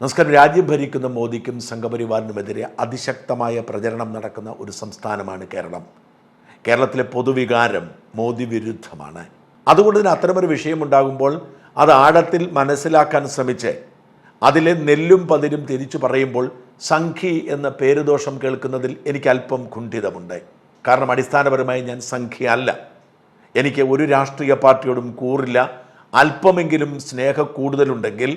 നമസ്കാരം. രാജ്യം ഭരിക്കുന്ന മോദിക്കും സംഘപരിവാറിനുമെതിരെ അതിശക്തമായ പ്രചരണം നടക്കുന്ന ഒരു സംസ്ഥാനമാണ് കേരളം. കേരളത്തിലെ പൊതുവികാരം മോദി വിരുദ്ധമാണ്. അതുകൊണ്ട് തന്നെ അത്തരമൊരു വിഷയമുണ്ടാകുമ്പോൾ അത് ആഴത്തിൽ മനസ്സിലാക്കാൻ ശ്രമിച്ച് അതിലെ നെല്ലും പതിരും തിരിച്ചു പറയുമ്പോൾ സംഖി എന്ന പേരുദോഷം കേൾക്കുന്നതിൽ എനിക്ക് അല്പം കുണ്ഠിതമുണ്ട്. കാരണം അടിസ്ഥാനപരമായി ഞാൻ സംഖ്യ അല്ല. എനിക്ക് ഒരു രാഷ്ട്രീയ പാർട്ടിയോടും കൂറില്ല. അല്പമെങ്കിലും സ്നേഹ കൂടുതലുണ്ടെങ്കിൽ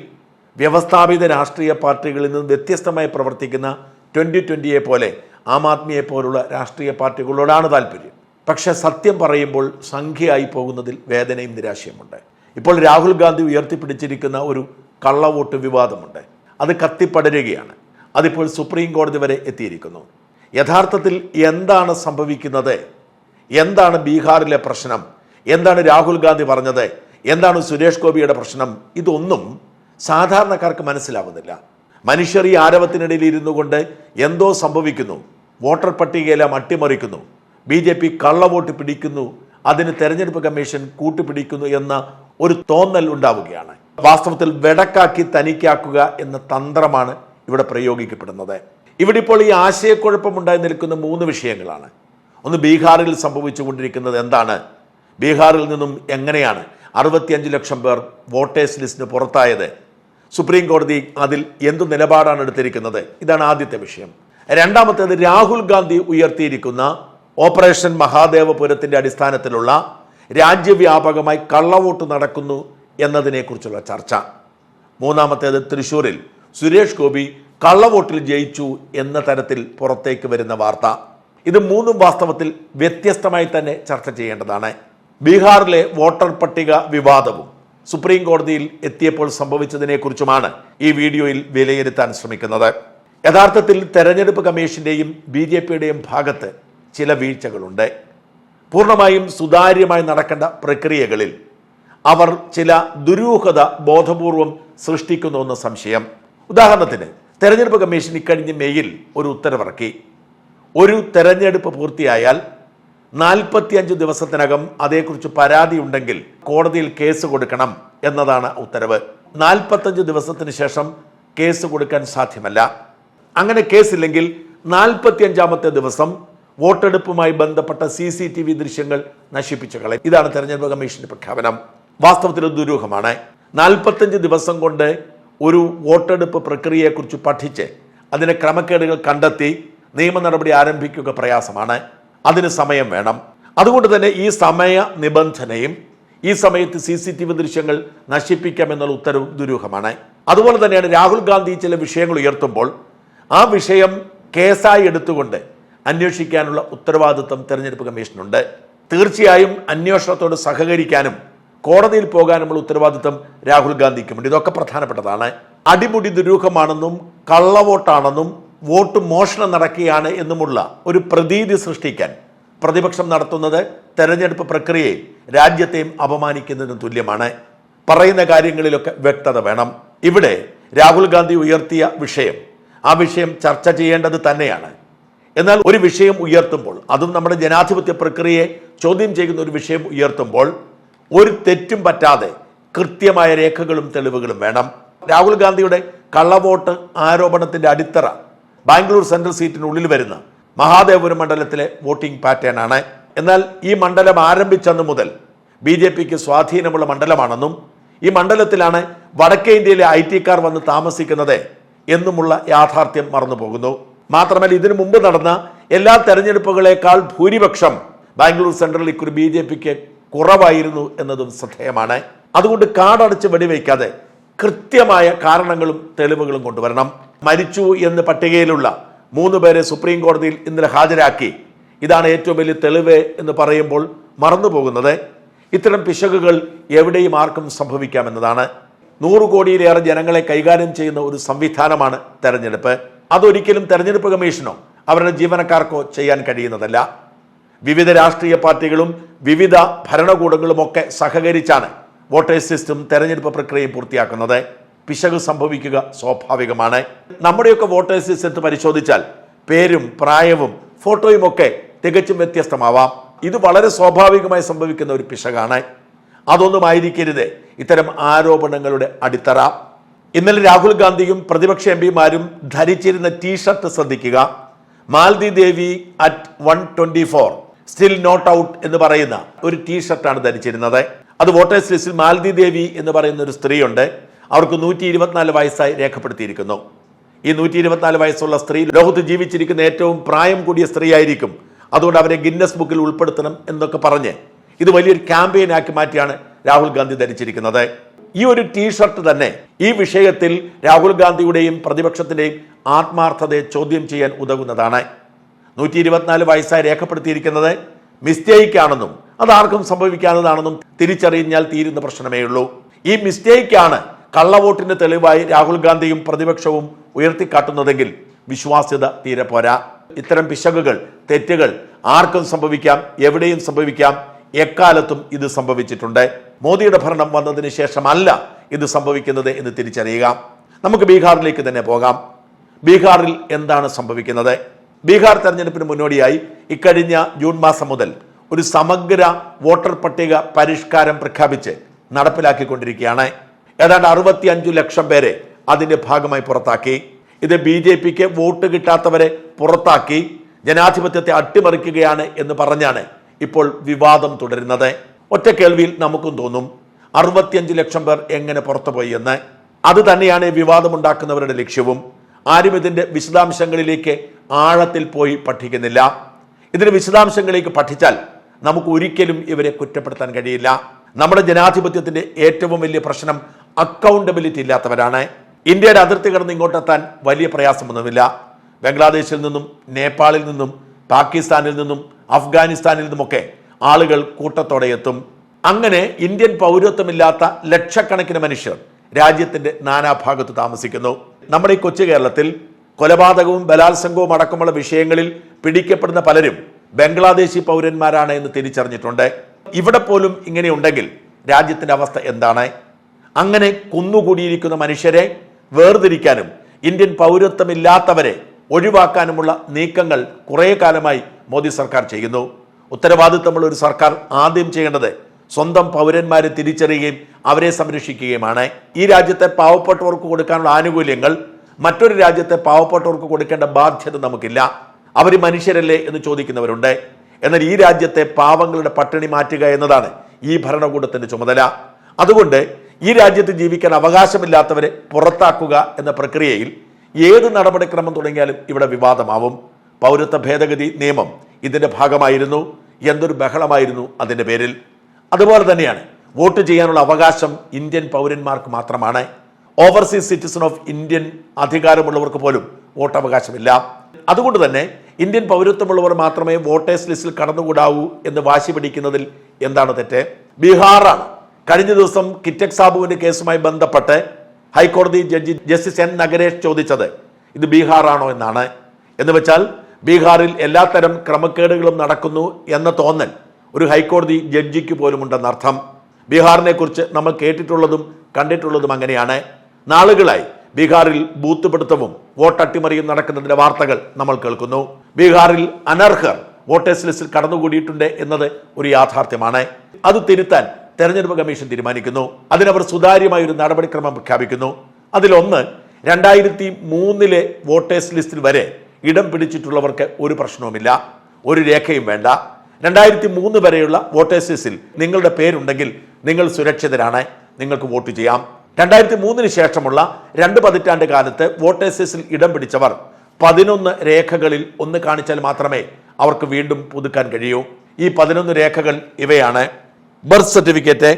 വ്യവസ്ഥാപിത രാഷ്ട്രീയ പാർട്ടികളിൽ നിന്ന് വ്യത്യസ്തമായി പ്രവർത്തിക്കുന്ന ട്വന്റി ട്വന്റിയെ പോലെ ആം ആദ്മിയെ പോലുള്ള രാഷ്ട്രീയ പാർട്ടികളോടാണ് താല്പര്യം. പക്ഷേ സത്യം പറയുമ്പോൾ സംഖ്യയായി പോകുന്നതിൽ വേദനയും നിരാശയുമുണ്ട്. ഇപ്പോൾ രാഹുൽ ഗാന്ധി ഉയർത്തിപ്പിടിച്ചിരിക്കുന്ന ഒരു കള്ളവോട്ട് വിവാദമുണ്ട്. അത് കത്തിപ്പടരുകയാണ്. അതിപ്പോൾ സുപ്രീം കോടതി വരെ എത്തിയിരിക്കുന്നു. യഥാർത്ഥത്തിൽ എന്താണ് സംഭവിക്കുന്നത്? എന്താണ് ബീഹാറിലെ പ്രശ്നം? എന്താണ് രാഹുൽ ഗാന്ധി പറഞ്ഞത്? എന്താണ് സുരേഷ് ഗോപിയുടെ പ്രശ്നം? ഇതൊന്നും സാധാരണക്കാർക്ക് മനസ്സിലാവുന്നില്ല. മനുഷ്യർ ഈ ആരവത്തിനിടയിൽ ഇരുന്നു കൊണ്ട് എന്തോ സംഭവിക്കുന്നു. വോട്ടർ പട്ടികയെല്ലാം അട്ടിമറിക്കുന്നു ബി ജെ പി കള്ളവോട്ട് പിടിക്കുന്നു. അതിന് തെരഞ്ഞെടുപ്പ് കമ്മീഷൻ കൂട്ടുപിടിക്കുന്നു എന്ന ഒരു തോന്നൽ ഉണ്ടാവുകയാണ്. വാസ്തവത്തിൽ വെടക്കാക്കി തനിക്കാക്കുക എന്ന തന്ത്രമാണ് ഇവിടെ പ്രയോഗിക്കപ്പെടുന്നത്. ഇവിടെ ഇപ്പോൾ ഈ ആശയക്കുഴപ്പമുണ്ടായി നിൽക്കുന്ന മൂന്ന് വിഷയങ്ങളാണ്. ഒന്ന് ബീഹാറിൽ സംഭവിച്ചുകൊണ്ടിരിക്കുന്നത് എന്താണ്? ബീഹാറിൽ നിന്നും എങ്ങനെയാണ് അറുപത്തിയഞ്ച് ലക്ഷം പേർ വോട്ടേഴ്സ് ലിസ്റ്റിന് പുറത്തായത്? സുപ്രീം കോടതി അതിൽ എന്തു നിലപാടാണ് എടുത്തിരിക്കുന്നത്? ഇതാണ് ആദ്യത്തെ വിഷയം. രണ്ടാമത്തേത് രാഹുൽ ഗാന്ധി ഉയർത്തിയിരിക്കുന്ന ഓപ്പറേഷൻ മഹാദേവപുരത്തിന്റെ അടിസ്ഥാനത്തിലുള്ള രാജ്യവ്യാപകമായി കള്ളവോട്ട് നടക്കുന്നു എന്നതിനെക്കുറിച്ചുള്ള ചർച്ച. മൂന്നാമത്തേത് തൃശൂരിൽ സുരേഷ് ഗോപി കള്ളവോട്ടിൽ ജയിച്ചു എന്ന തരത്തിൽ പുറത്തേക്ക് വരുന്ന വാർത്ത. ഇത് മൂന്നും വാസ്തവത്തിൽ വ്യത്യസ്തമായി തന്നെ ചർച്ച ചെയ്യേണ്ടതാണ്. ബീഹാറിലെ വോട്ടർ പട്ടിക വിവാദവും സുപ്രീം കോടതിയിൽ എത്തിയപ്പോൾ സംഭവിച്ചതിനെക്കുറിച്ചുമാണ് ഈ വീഡിയോയിൽ വിലയിരുത്താൻ ശ്രമിക്കുന്നത്. യഥാർത്ഥത്തിൽ തെരഞ്ഞെടുപ്പ് കമ്മീഷന്റെയും ബി ജെ പിയുടെയും ഭാഗത്ത് ചില വീഴ്ചകളുണ്ട്. പൂർണമായും സുതാര്യമായി നടക്കേണ്ട പ്രക്രിയകളിൽ അവർ ചില ദുരൂഹത ബോധപൂർവം സൃഷ്ടിക്കുന്നുവെന്ന സംശയം. ഉദാഹരണത്തിന് തെരഞ്ഞെടുപ്പ് കമ്മീഷൻ ഇക്കഴിഞ്ഞ മെയ്യിൽ ഒരു ഉത്തരവിറക്കി. ഒരു തെരഞ്ഞെടുപ്പ് പൂർത്തിയായാൽ നാൽപ്പത്തിയഞ്ച് ദിവസത്തിനകം അതേക്കുറിച്ച് പരാതി ഉണ്ടെങ്കിൽ കോടതിയിൽ കേസ് കൊടുക്കണം എന്നതാണ് ഉത്തരവ്. നാൽപ്പത്തഞ്ച് ദിവസത്തിന് ശേഷം കേസ് കൊടുക്കാൻ സാധ്യമല്ല. അങ്ങനെ കേസില്ലെങ്കിൽ നാൽപ്പത്തിയഞ്ചാമത്തെ ദിവസം വോട്ടെടുപ്പുമായി ബന്ധപ്പെട്ട സി സി ടി വി ദൃശ്യങ്ങൾ നശിപ്പിച്ചു കളയും. ഇതാണ് തെരഞ്ഞെടുപ്പ് കമ്മീഷന്റെ പ്രഖ്യാപനം. വാസ്തവത്തിൽ ദുരൂഹമാണ്. നാൽപ്പത്തഞ്ച് ദിവസം കൊണ്ട് ഒരു വോട്ടെടുപ്പ് പ്രക്രിയയെക്കുറിച്ച് പഠിച്ച് അതിന് ക്രമക്കേടുകൾ കണ്ടെത്തി നിയമ നടപടി ആരംഭിക്കുക പ്രയാസമാണ്. അതിന് സമയം വേണം. അതുകൊണ്ട് തന്നെ ഈ സമയ നിബന്ധനയും ഈ സമയത്ത് സി സി ടി വി ദൃശ്യങ്ങൾ നശിപ്പിക്കാമെന്നുള്ള ഉത്തരവ് ദുരൂഹമാണ്. അതുപോലെ തന്നെയാണ് രാഹുൽ ഗാന്ധി ചില വിഷയങ്ങൾ ഉയർത്തുമ്പോൾ ആ വിഷയം കേസായി എടുത്തുകൊണ്ട് അന്വേഷിക്കാനുള്ള ഉത്തരവാദിത്വം തെരഞ്ഞെടുപ്പ് കമ്മീഷനുണ്ട്. തീർച്ചയായും അന്വേഷണത്തോട് സഹകരിക്കാനും കോടതിയിൽ പോകാനുമുള്ള ഉത്തരവാദിത്വം രാഹുൽ ഗാന്ധിക്കുമുണ്ട്. ഇതൊക്കെ പ്രധാനപ്പെട്ടതാണ്. അടിമുടി ദുരൂഹമാണെന്നും കള്ളവോട്ടാണെന്നും വോട്ട് മോഷണം നടക്കുകയാണ് എന്നുമുള്ള ഒരു പ്രതീതി സൃഷ്ടിക്കാൻ പ്രതിപക്ഷം നടത്തുന്നത് തെരഞ്ഞെടുപ്പ് പ്രക്രിയയിൽ രാജ്യത്തെയും അപമാനിക്കുന്നതിന് തുല്യമാണ്. പറയുന്ന കാര്യങ്ങളിലൊക്കെ വ്യക്തത വേണം. ഇവിടെ രാഹുൽ ഗാന്ധി ഉയർത്തിയ വിഷയം ആ വിഷയം ചർച്ച ചെയ്യേണ്ടത് തന്നെയാണ്. എന്നാൽ ഒരു വിഷയം ഉയർത്തുമ്പോൾ അതും നമ്മുടെ ജനാധിപത്യ പ്രക്രിയയെ ചോദ്യം ചെയ്യുന്ന ഒരു വിഷയം ഉയർത്തുമ്പോൾ ഒരു തെറ്റും പറ്റാതെ കൃത്യമായ രേഖകളും തെളിവുകളും വേണം. രാഹുൽ ഗാന്ധിയുടെ കള്ളവോട്ട് ആരോപണത്തിന്റെ അടിത്തറ ബാംഗ്ലൂർ സെൻട്രൽ സീറ്റിനുള്ളിൽ വരുന്ന മഹാദേവപുരം മണ്ഡലത്തിലെ വോട്ടിംഗ് പാറ്റേൺ ആണ്. എന്നാൽ ഈ മണ്ഡലം ആരംഭിച്ചന്ന് മുതൽ ബി ജെ പിക്ക് സ്വാധീനമുള്ള മണ്ഡലമാണെന്നും ഈ മണ്ഡലത്തിലാണ് വടക്കേ ഇന്ത്യയിലെ ഐ ടിക്കാർ വന്ന് താമസിക്കുന്നത് എന്നുമുള്ള യാഥാർത്ഥ്യം മറന്നുപോകുന്നു. മാത്രമല്ല ഇതിനു മുമ്പ് നടന്ന എല്ലാ തെരഞ്ഞെടുപ്പുകളെക്കാൾ ഭൂരിപക്ഷം ബാംഗ്ലൂർ സെൻട്രൽ ഇക്കുറി ബി ജെ പിക്ക് കുറവായിരുന്നു എന്നതും ശ്രദ്ധേയമാണ്. അതുകൊണ്ട് കാടടച്ച് വെടിവെക്കാതെ കൃത്യമായ കാരണങ്ങളും തെളിവുകളും കൊണ്ടുവരണം. മരിച്ചു എന്ന് പട്ടികയിലുള്ള മൂന്ന് പേരെ സുപ്രീം കോടതിയിൽ ഇന്നലെ ഹാജരാക്കി. ഇതാണ് ഏറ്റവും വലിയ തെളിവ് എന്ന് പറയുമ്പോൾ മറന്നുപോകുന്നത്. ഇത്തരം പിശകുകൾ എവിടെയും ആർക്കും സംഭവിക്കാമെന്നതാണ്. നൂറ് കോടിയിലേറെ ജനങ്ങളെ കൈകാര്യം ചെയ്യുന്ന ഒരു സംവിധാനമാണ് തെരഞ്ഞെടുപ്പ്. അതൊരിക്കലും തെരഞ്ഞെടുപ്പ് കമ്മീഷനോ അവരുടെ ജീവനക്കാർക്കോ ചെയ്യാൻ കഴിയുന്നതല്ല. വിവിധ രാഷ്ട്രീയ പാർട്ടികളും വിവിധ ഭരണകൂടങ്ങളുമൊക്കെ സഹകരിച്ചാണ് വോട്ടേഴ്സ് സിസ്റ്റം തെരഞ്ഞെടുപ്പ് പ്രക്രിയയും പൂർത്തിയാക്കുന്നത്. പിശക് സംഭവിക്കുക സ്വാഭാവികമാണ്. നമ്മുടെയൊക്കെ വോട്ടേഴ്സ് ലിസ്റ്റ് പരിശോധിച്ചാൽ പേരും പ്രായവും ഫോട്ടോയും ഒക്കെ തികച്ചും വ്യത്യസ്തമാവാം. ഇത് വളരെ സ്വാഭാവികമായി സംഭവിക്കുന്ന ഒരു പിശകാണ്. അതൊന്നും ആയിരിക്കരുത്. ഇത്തരം ആരോപണങ്ങളുടെ അടിത്തറ. ഇന്നലെ രാഹുൽ ഗാന്ധിയും പ്രതിപക്ഷ എം പിമാരും ധരിച്ചിരുന്ന ടീഷർട്ട് ശ്രദ്ധിക്കുക. Maldi Devi at one twenty four still not out എന്ന് പറയുന്ന ഒരു ടീഷർട്ടാണ് ധരിച്ചിരുന്നത്. അത് വോട്ടേഴ്സ് ലിസ്റ്റിൽ മാൽദി ദേവി എന്ന് പറയുന്ന ഒരു സ്ത്രീയുണ്ട്. അവർക്ക് നൂറ്റി ഇരുപത്തിനാല് വയസ്സായി രേഖപ്പെടുത്തിയിരിക്കുന്നു. ഈ നൂറ്റി ഇരുപത്തിനാല് വയസ്സുള്ള സ്ത്രീ ലോകത്ത് ജീവിച്ചിരിക്കുന്ന ഏറ്റവും പ്രായം കൂടിയ സ്ത്രീ ആയിരിക്കും അതുകൊണ്ട് അവരെ ഗിന്നസ് ബുക്കിൽ ഉൾപ്പെടുത്തണം എന്നൊക്കെ പറഞ്ഞ് ഇത് വലിയൊരു ക്യാമ്പയിനാക്കി മാറ്റിയാണ് രാഹുൽ ഗാന്ധി ധരിച്ചിരിക്കുന്നത്. ഈ ഒരു ടീഷർട്ട് തന്നെ ഈ വിഷയത്തിൽ രാഹുൽ ഗാന്ധിയുടെയും പ്രതിപക്ഷത്തിന്റെയും ആത്മാർത്ഥതയെ ചോദ്യം ചെയ്യാൻ ഉതകുന്നതാണ്. നൂറ്റി ഇരുപത്തിനാല് വയസ്സായി രേഖപ്പെടുത്തിയിരിക്കുന്നത് മിസ്റ്റേക്ക് ആണെന്നും അത് ആർക്കും സംഭവിക്കാവുന്നതാണെന്നും തിരിച്ചറിഞ്ഞാൽ തീരുന്ന പ്രശ്നമേ ഉള്ളൂ ഈ മിസ്റ്റേക്കാണ് കള്ളവോട്ടിന്റെ തെളിവായി രാഹുൽ ഗാന്ധിയും പ്രതിപക്ഷവും ഉയർത്തിക്കാട്ടുന്നതെങ്കിൽ വിശ്വാസ്യത തീരെ പോരാ. ഇത്തരം പിശകുകൾ തെറ്റുകൾ ആർക്കും സംഭവിക്കാം എവിടെയും സംഭവിക്കാം. എക്കാലത്തും ഇത് സംഭവിച്ചിട്ടുണ്ട്. മോദിയുടെ ഭരണം വന്നതിന് ശേഷമല്ല ഇത് സംഭവിക്കുന്നത് എന്ന് തിരിച്ചറിയുക. നമുക്ക് ബീഹാറിലേക്ക് തന്നെ പോകാം. ബീഹാറിൽ എന്താണ് സംഭവിക്കുന്നത്? ബീഹാർ തെരഞ്ഞെടുപ്പിന് മുന്നോടിയായി ഇക്കഴിഞ്ഞ ജൂൺ മാസം മുതൽ ഒരു സമഗ്ര വോട്ടർ പട്ടിക പരിഷ്കാരം പ്രഖ്യാപിച്ച് നടപ്പിലാക്കിക്കൊണ്ടിരിക്കുകയാണ്. ഏതാണ്ട് അറുപത്തി അഞ്ചു ലക്ഷം പേരെ അതിന്റെ ഭാഗമായി പുറത്താക്കി. ഇത് ബി ജെ പിക്ക് വോട്ട് കിട്ടാത്തവരെ പുറത്താക്കി. ജനാധിപത്യത്തെ അട്ടിമറിക്കുകയാണ് എന്ന് പറഞ്ഞാണ് ഇപ്പോൾ വിവാദം തുടരുന്നത്. ഒറ്റ കേൾവിയിൽ നമുക്കും തോന്നും അറുപത്തിയഞ്ച് ലക്ഷം പേർ എങ്ങനെ പുറത്തുപോയി എന്ന്. അത് തന്നെയാണ് വിവാദമുണ്ടാക്കുന്നവരുടെ ലക്ഷ്യവും. ആരും ഇതിന്റെ വിശദാംശങ്ങളിലേക്ക് ആഴത്തിൽ പോയി പഠിക്കുന്നില്ല. ഇതിന്റെ വിശദാംശങ്ങളിലേക്ക് പഠിച്ചാൽ നമുക്ക് ഒരിക്കലും ഇവരെ കുറ്റപ്പെടുത്താൻ കഴിയില്ല. നമ്മുടെ ജനാധിപത്യത്തിന്റെ ഏറ്റവും വലിയ പ്രശ്നം അക്കൗണ്ടബിലിറ്റി ഇല്ലാത്തവരാണ്. ഇന്ത്യയുടെ അതിർത്തി കടന്ന് ഇങ്ങോട്ടെത്താൻ വലിയ പ്രയാസമൊന്നുമില്ല. ബംഗ്ലാദേശിൽ നിന്നും നേപ്പാളിൽ നിന്നും പാകിസ്ഥാനിൽ നിന്നും അഫ്ഗാനിസ്ഥാനിൽ നിന്നുമൊക്കെ ആളുകൾ കൂട്ടത്തോടെ എത്തും. അങ്ങനെ ഇന്ത്യൻ പൗരത്വമില്ലാത്ത ലക്ഷക്കണക്കിന് മനുഷ്യർ രാജ്യത്തിന്റെ നാനാഭാഗത്ത് താമസിക്കുന്നു. നമ്മുടെ ഈ കൊച്ചു കേരളത്തിൽ കൊലപാതകവും ബലാത്സംഗവും അടക്കമുള്ള വിഷയങ്ങളിൽ പിടിക്കപ്പെടുന്ന പലരും ബംഗ്ലാദേശി പൗരന്മാരാണ് എന്ന് തിരിച്ചറിഞ്ഞിട്ടുണ്ട്. ഇവിടെ പോലും ഇങ്ങനെയുണ്ടെങ്കിൽ രാജ്യത്തിന്റെ അവസ്ഥ എന്താണ്? അങ്ങനെ കുന്നുകൂടിയിരിക്കുന്ന മനുഷ്യരെ വേർതിരിക്കാനും ഇന്ത്യൻ പൗരത്വമില്ലാത്തവരെ ഒഴിവാക്കാനുമുള്ള നീക്കങ്ങൾ കുറേ കാലമായി മോദി സർക്കാർ ചെയ്യുന്നു. ഉത്തരവാദിത്തമുള്ള ഒരു സർക്കാർ ആദ്യം ചെയ്യേണ്ടത് സ്വന്തം പൗരന്മാരെ തിരിച്ചറിയുകയും അവരെ സംരക്ഷിക്കുകയുമാണ്. ഈ രാജ്യത്തെ പാവപ്പെട്ടവർക്ക് കൊടുക്കാനുള്ള ആനുകൂല്യങ്ങൾ മറ്റൊരു രാജ്യത്തെ പാവപ്പെട്ടവർക്ക് കൊടുക്കേണ്ട ബാധ്യത നമുക്കില്ല. അവർ മനുഷ്യരല്ലേ എന്ന് ചോദിക്കുന്നവരുണ്ട്. എന്നാൽ ഈ രാജ്യത്തെ പാവങ്ങളുടെ പട്ടിണി മാറ്റുക എന്നതാണ് ഈ ഭരണകൂടത്തിന്റെ ചുമതല. അതുകൊണ്ട് ഈ രാജ്യത്ത് ജീവിക്കാൻ അവകാശമില്ലാത്തവരെ പുറത്താക്കുക എന്ന പ്രക്രിയയിൽ ഏത് നടപടിക്രമം തുടങ്ങിയാലും ഇവിടെ വിവാദമാവും. പൗരത്വ ഭേദഗതി നിയമം ഇതിന്റെ ഭാഗമായിരുന്നു. എന്തൊരു ബഹളമായിരുന്നു അതിന്റെ പേരിൽ. അതുപോലെ തന്നെയാണ് വോട്ട് ചെയ്യാനുള്ള അവകാശം ഇന്ത്യൻ പൗരന്മാർക്ക് മാത്രമാണ്. ഓവർസീസ് സിറ്റിസൺ ഓഫ് ഇന്ത്യൻ അധികാരമുള്ളവർക്ക് പോലും വോട്ടവകാശമില്ല. അതുകൊണ്ട് തന്നെ ഇന്ത്യൻ പൗരത്വമുള്ളവർ മാത്രമേ വോട്ടേഴ്സ് ലിസ്റ്റിൽ കടന്നുകൂടാവൂ എന്ന് വാശി പിടിക്കുന്നതിൽ എന്താണ് തെറ്റ്? ബീഹാറാണ് കഴിഞ്ഞ ദിവസം കിറ്റക് സാബുവിന്റെ കേസുമായി ബന്ധപ്പെട്ട് ഹൈക്കോടതി ജഡ്ജി ജസ്റ്റിസ് എൻ നഗരേഷ് ചോദിച്ചത് ഇത് ബീഹാറാണോ എന്നാണ്. എന്ന് വെച്ചാൽ ബീഹാറിൽ എല്ലാത്തരം ക്രമക്കേടുകളും നടക്കുന്നു എന്ന തോന്നൽ ഒരു ഹൈക്കോടതി ജഡ്ജിക്ക് പോലും ഉണ്ടെന്നർത്ഥം ബീഹാറിനെ കുറിച്ച് നമ്മൾ കേട്ടിട്ടുള്ളതും കണ്ടിട്ടുള്ളതും അങ്ങനെയാണ്. നാളുകളായി ബീഹാറിൽ ബൂത്ത് പിടുത്തവും വോട്ട് അട്ടിമറിയും നടക്കുന്നതിന്റെ വാർത്തകൾ നമ്മൾ കേൾക്കുന്നു. ബീഹാറിൽ അനർഹർ വോട്ടേഴ്സ് ലിസ്റ്റിൽ കടന്നുകൂടിയിട്ടുണ്ട് എന്നത് ഒരു യാഥാർത്ഥ്യമാണ്. അത് തിരുത്താൻ തെരഞ്ഞെടുപ്പ് കമ്മീഷൻ തീരുമാനിക്കുന്നു. അതിനവർ സുതാര്യമായ ഒരു നടപടിക്രമം പ്രഖ്യാപിക്കുന്നു. അതിലൊന്ന് രണ്ടായിരത്തി മൂന്നിലെ വോട്ടേഴ്സ് ലിസ്റ്റിൽ വരെ ഇടം പിടിച്ചിട്ടുള്ളവർക്ക് ഒരു പ്രശ്നവുമില്ല. ഒരു രേഖയും വേണ്ട. രണ്ടായിരത്തി മൂന്ന് വരെയുള്ള വോട്ടേഴ്സ് ലിസ്റ്റിൽ നിങ്ങളുടെ പേരുണ്ടെങ്കിൽ നിങ്ങൾ സുരക്ഷിതരാണ്. നിങ്ങൾക്ക് വോട്ട് ചെയ്യാം. രണ്ടായിരത്തി മൂന്നിന് ശേഷമുള്ള രണ്ട് പതിറ്റാണ്ട് കാലത്ത് വോട്ടേഴ്സ് ലിസ്റ്റിൽ ഇടം പിടിച്ചവർ പതിനൊന്ന് രേഖകളിൽ ഒന്ന് കാണിച്ചാൽ മാത്രമേ അവർക്ക് വീണ്ടും പുതുക്കാൻ കഴിയൂ. ഈ പതിനൊന്ന് രേഖകൾ ഇവയാണ്. ബർത്ത് സർട്ടിഫിക്കറ്റ്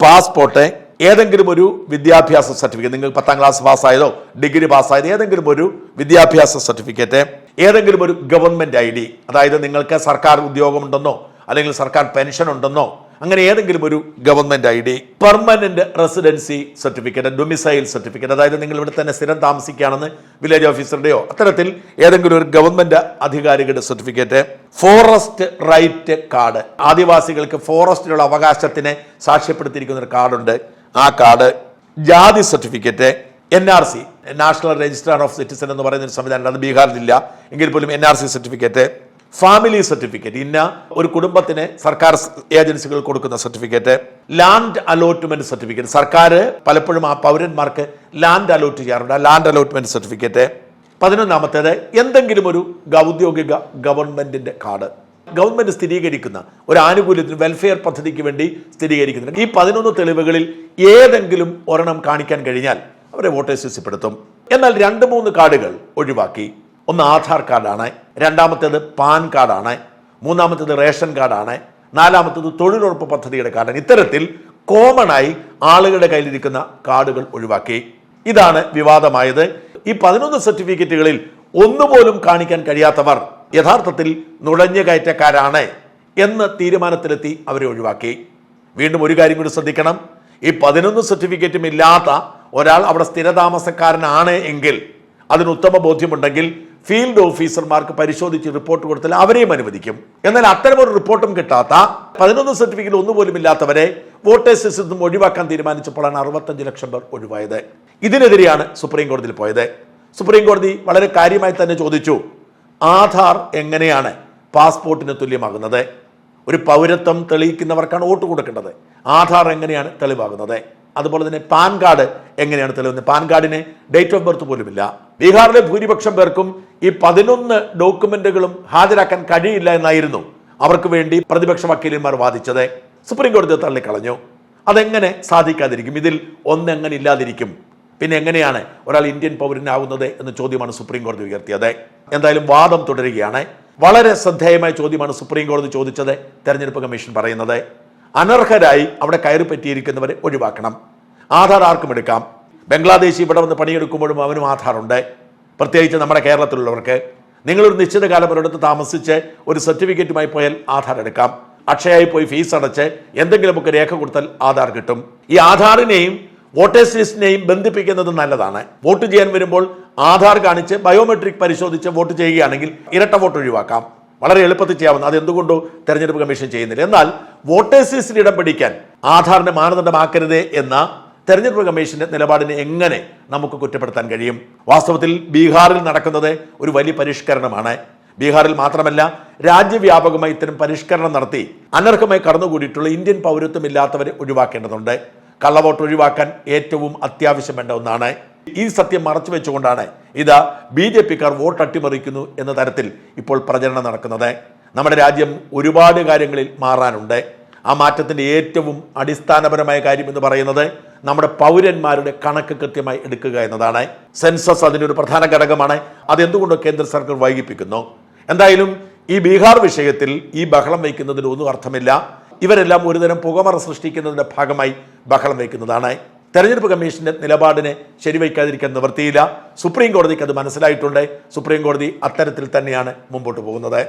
പാസ്പോർട്ട് ഏതെങ്കിലും ഒരു വിദ്യാഭ്യാസ സർട്ടിഫിക്കറ്റ്. നിങ്ങൾ പത്താം ക്ലാസ് പാസ്സായതോ ഡിഗ്രി പാസ്സായതോ ഏതെങ്കിലും ഒരു വിദ്യാഭ്യാസ സർട്ടിഫിക്കറ്റ് ഏതെങ്കിലും ഒരു ഗവൺമെന്റ് ഐ ഡി. അതായത് നിങ്ങൾക്ക് സർക്കാർ ഉദ്യോഗമുണ്ടെന്നോ അല്ലെങ്കിൽ സർക്കാർ പെൻഷൻ ഉണ്ടെന്നോ അങ്ങനെ ഏതെങ്കിലും ഒരു government I D permanent residency certificate domicile certificate അതായത് നിങ്ങൾ ഇവിടെ തന്നെ സ്ഥിരം താമസിക്കുകയാണെന്ന് വില്ലേജ് ഓഫീസറുടെയോ അത്തരത്തിൽ ഏതെങ്കിലും ഒരു ഗവൺമെന്റ് അധികാരികളുടെ സർട്ടിഫിക്കറ്റ് ഫോറസ്റ്റ് റൈറ്റ് കാർഡ് ആദിവാസികൾക്ക് ഫോറസ്റ്റിലുള്ള അവകാശത്തിനെ സാക്ഷ്യപ്പെടുത്തിയിരിക്കുന്ന ഒരു കാർഡുണ്ട് ആ കാർഡ് ജാതി certificate N R C national register of citizen എന്ന് പറയുന്ന ഒരു സംവിധാനം അത് ബീഹാറിലില്ല. എങ്കിൽ പോലും N R C certificate family certificate. ഇന്ന ഒരു കുടുംബത്തിന് സർക്കാർ ഏജൻസികൾ കൊടുക്കുന്ന സർട്ടിഫിക്കറ്റ്. Land allotment certificate. സർക്കാർ പലപ്പോഴും ആ പൗരന്മാർക്ക് ലാൻഡ് അലോട്ട് ചെയ്യാറുണ്ട്. ആ ലാൻഡ് അലോട്ട്മെന്റ് സർട്ടിഫിക്കറ്റ്. പതിനൊന്നാമത്തേത് എന്തെങ്കിലും ഒരു ഔദ്യോഗിക ഗവൺമെന്റിന്റെ കാർഡ്. ഗവൺമെന്റ് സ്ഥിരീകരിക്കുന്ന ഒരു ആനുകൂല്യത്തിന് വെൽഫെയർ പദ്ധതിക്ക് വേണ്ടി സ്ഥിരീകരിക്കുന്നുണ്ട്. ഈ പതിനൊന്ന് തെളിവുകളിൽ ഏതെങ്കിലും ഒരെണ്ണം കാണിക്കാൻ കഴിഞ്ഞാൽ അവരെ വോട്ടേഴ്സ് ലിസ്റ്റിൽപ്പെടുത്തും. എന്നാൽ രണ്ട് മൂന്ന് കാർഡുകൾ ഒഴിവാക്കി. ഒന്ന് ആധാർ കാർഡാണ് രണ്ടാമത്തേത് പാൻ കാർഡാണ് മൂന്നാമത്തേത് റേഷൻ കാർഡാണ് നാലാമത്തേത് തൊഴിലുറപ്പ് പദ്ധതിയുടെ കാർഡാണ്. ഇത്തരത്തിൽ കോമണായി ആളുകളുടെ കയ്യിലിരിക്കുന്ന കാർഡുകൾ ഒഴിവാക്കി. ഇതാണ് വിവാദമായത്. ഈ പതിനൊന്ന് സർട്ടിഫിക്കറ്റുകളിൽ ഒന്നുപോലും കാണിക്കാൻ കഴിയാത്തവർ യഥാർത്ഥത്തിൽ നുഴഞ്ഞു കയറ്റക്കാരാണ് എന്ന് തീരുമാനത്തിലെത്തി അവരെ ഒഴിവാക്കി. വീണ്ടും ഒരു കാര്യം കൂടി ശ്രദ്ധിക്കണം. ഈ പതിനൊന്ന് സർട്ടിഫിക്കറ്റും ഇല്ലാത്ത ഒരാൾ അവിടെ സ്ഥിരതാമസക്കാരനാണ് എങ്കിൽ അതിന് ഉത്തമ ബോധ്യമുണ്ടെങ്കിൽ ഫീൽഡ് ഓഫീസർമാർക്ക് പരിശോധിച്ച് റിപ്പോർട്ട് കൊടുത്താൽ അവരെയും അനുവദിക്കും. എന്നാൽ അത്തരമൊരു റിപ്പോർട്ടും കിട്ടാത്ത പതിനൊന്ന് സർട്ടിഫിക്കറ്റ് ഒന്നുപോലും ഇല്ലാത്തവരെ വോട്ടേഴ്സ് ലിസ്റ്റിൽ നിന്നും ഒഴിവാക്കാൻ തീരുമാനിച്ചപ്പോഴാണ് അറുപത്തഞ്ച് ലക്ഷം പേർ ഒഴിവായത്. ഇതിനെതിരെയാണ് സുപ്രീം കോടതിയിൽ പോയത്. സുപ്രീം കോടതി വളരെ കാര്യമായി തന്നെ ചോദിച്ചു ആധാർ എങ്ങനെയാണ് പാസ്പോർട്ടിന് തുല്യമാകുന്നത്? ഒരു പൗരത്വം തെളിയിക്കുന്നവർക്കാണ് വോട്ട് കൊടുക്കേണ്ടത്. ആധാർ എങ്ങനെയാണ് തെളിവാകുന്നത്? അതുപോലെ തന്നെ പാൻ കാർഡ് എങ്ങനെയാണ് തെളിവുന്നത്? പാൻ കാർഡിന് ഡേറ്റ് ഓഫ് ബർത്ത് പോലുമില്ല. ബീഹാറിലെ ഭൂരിപക്ഷം പേർക്കും ഈ പതിനൊന്ന് ഡോക്യുമെന്റുകളും ഹാജരാക്കാൻ കഴിയില്ല എന്നായിരുന്നു അവർക്ക് വേണ്ടി പ്രതിപക്ഷ വക്കീലന്മാർ വാദിച്ചത്. സുപ്രീം കോടതി തള്ളിക്കളഞ്ഞു. അതെങ്ങനെ സാധിക്കാതിരിക്കും? ഇതിൽ ഒന്നെങ്ങനെ ഇല്ലാതിരിക്കും പിന്നെ എങ്ങനെയാണ് ഒരാൾ ഇന്ത്യൻ പൗരനാവുന്നത് എന്ന ചോദ്യമാണ് സുപ്രീം കോടതി ഉയർത്തിയത്. എന്തായാലും വാദം തുടരുകയാണ്. വളരെ ശ്രദ്ധേയമായ ചോദ്യമാണ് സുപ്രീം കോടതി ചോദിച്ചത് തെരഞ്ഞെടുപ്പ് കമ്മീഷൻ പറയുന്നത്. അനർഹരായി അവിടെ കയറി പറ്റിയിരിക്കുന്നവരെ ഒഴിവാക്കണം. ആധാർ ആർക്കും എടുക്കാം. ബംഗ്ലാദേശി ഇവിടെ വന്ന് പണിയെടുക്കുമ്പോഴും അവനും ആധാറുണ്ട്. പ്രത്യേകിച്ച് നമ്മുടെ കേരളത്തിലുള്ളവർക്ക് നിങ്ങളൊരു നിശ്ചിത കാലം ഒരിടത്ത് താമസിച്ച് ഒരു സർട്ടിഫിക്കറ്റുമായി പോയാൽ ആധാർ എടുക്കാം. അക്ഷയായി പോയി ഫീസ് അടച്ച് എന്തെങ്കിലുമൊക്കെ രേഖ കൊടുത്താൽ ആധാർ കിട്ടും. ഈ ആധാറിനെയും വോട്ടേഴ്സ് ലിസ്റ്റിനെയും ബന്ധിപ്പിക്കുന്നത് നല്ലതാണ്. വോട്ട് ചെയ്യാൻ വരുമ്പോൾ ആധാർ കാണിച്ച് ബയോമെട്രിക് പരിശോധിച്ച് വോട്ട് ചെയ്യുകയാണെങ്കിൽ ഇരട്ട വോട്ട് ഒഴിവാക്കാം. വളരെ എളുപ്പത്തിൽ ചെയ്യാവുന്ന അത് എന്തുകൊണ്ടോ തെരഞ്ഞെടുപ്പ് കമ്മീഷൻ ചെയ്യുന്നില്ല. എന്നാൽ വോട്ടേഴ്സ് ലിസ്റ്റിൽ ഇടം പിടിക്കാൻ ആധാറിനെ മാനദണ്ഡമാക്കരുത് എന്ന തെരഞ്ഞെടുപ്പ് കമ്മീഷന്റെ നിലപാടിനെ എങ്ങനെ നമുക്ക് കുറ്റപ്പെടുത്താൻ കഴിയും? വാസ്തവത്തിൽ ബീഹാറിൽ നടക്കുന്നത് ഒരു വലിയ പരിഷ്കരണമാണ്. ബീഹാറിൽ മാത്രമല്ല രാജ്യവ്യാപകമായി ഇത്തരം പരിഷ്കരണം നടത്തി അനർഹമായി കടന്നുകൂടിയിട്ടുള്ള ഇന്ത്യൻ പൗരത്വമില്ലാത്തവരെ ഒഴിവാക്കേണ്ടതുണ്ട്. കള്ളവോട്ട് ഒഴിവാക്കാൻ ഏറ്റവും അത്യാവശ്യം വേണ്ട ഒന്നാണ്. ഈ സത്യം മറച്ചു വെച്ചുകൊണ്ടാണ് ഇത് ബി ജെ പിക്കാർ വോട്ട് അട്ടിമറിക്കുന്നു എന്ന തരത്തിൽ ഇപ്പോൾ പ്രചരണം നടക്കുന്നത്. നമ്മുടെ രാജ്യം ഒരുപാട് കാര്യങ്ങളിൽ മാറാനുണ്ട്. ആ മാറ്റത്തിന്റെ ഏറ്റവും അടിസ്ഥാനപരമായ കാര്യം എന്ന് പറയുന്നത് നമ്മുടെ പൗരന്മാരുടെ കണക്ക് കൃത്യമായി എടുക്കുക എന്നതാണ്. സെൻസസ് അതിന്റെ ഒരു പ്രധാന ഘടകമാണ്. അതെന്തുകൊണ്ടോ കേന്ദ്ര സർക്കാർ വൈകിപ്പിക്കുന്നു. എന്തായാലും ഈ ബീഹാർ വിഷയത്തിൽ ഈ ബഹളം വയ്ക്കുന്നതിന് ഒന്നും അർത്ഥമില്ല. ഇവരെല്ലാം ഒരുതരം പുകമറ സൃഷ്ടിക്കുന്നതിന്റെ ഭാഗമായി ബഹളം വയ്ക്കുന്നതാണ്. തെരഞ്ഞെടുപ്പ് കമ്മീഷന്റെ നിലപാടിനെ ശരിവയ്ക്കാതിരിക്കാൻ നിവൃത്തിയില്ല. സുപ്രീം കോടതിക്ക് അത് മനസ്സിലായിട്ടുണ്ട്. സുപ്രീം കോടതി അത്തരത്തിൽ തന്നെയാണ് മുമ്പോട്ട് പോകുന്നത്.